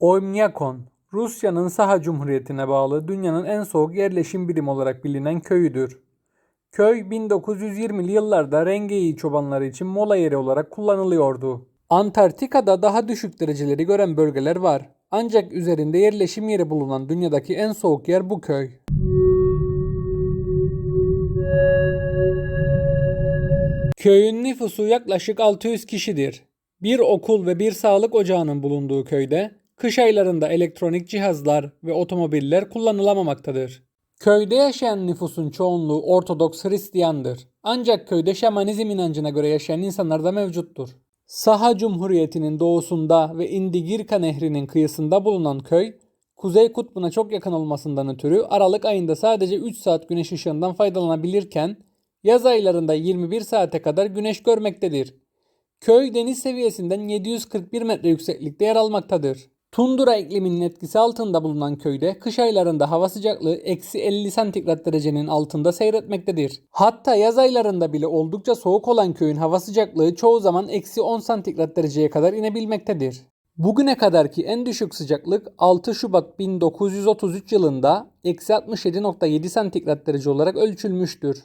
Oymyakon, Rusya'nın Saha Cumhuriyeti'ne bağlı dünyanın en soğuk yerleşim birimi olarak bilinen köyüdür. Köy 1920'li yıllarda Rengeyi çobanları için mola yeri olarak kullanılıyordu. Antarktika'da daha düşük dereceleri gören bölgeler var. Ancak üzerinde yerleşim yeri bulunan dünyadaki en soğuk yer bu köy. Köyün nüfusu yaklaşık 600 kişidir. Bir okul ve bir sağlık ocağının bulunduğu köyde kış aylarında elektronik cihazlar ve otomobiller kullanılamamaktadır. Köyde yaşayan nüfusun çoğunluğu Ortodoks Hristiyandır. Ancak köyde şamanizm inancına göre yaşayan insanlar da mevcuttur. Saha Cumhuriyeti'nin doğusunda ve Indigirka Nehri'nin kıyısında bulunan köy, Kuzey Kutbu'na çok yakın olmasından ötürü Aralık ayında sadece 3 saat güneş ışığından faydalanabilirken yaz aylarında 21 saate kadar güneş görmektedir. Köy deniz seviyesinden 741 metre yükseklikte yer almaktadır. Tundra ikliminin etkisi altında bulunan köyde kış aylarında hava sıcaklığı eksi 50 santigrat derecenin altında seyretmektedir. Hatta yaz aylarında bile oldukça soğuk olan köyün hava sıcaklığı çoğu zaman eksi 10 santigrat dereceye kadar inebilmektedir. Bugüne kadarki en düşük sıcaklık 6 Şubat 1933 yılında eksi 67.7 santigrat derece olarak ölçülmüştür.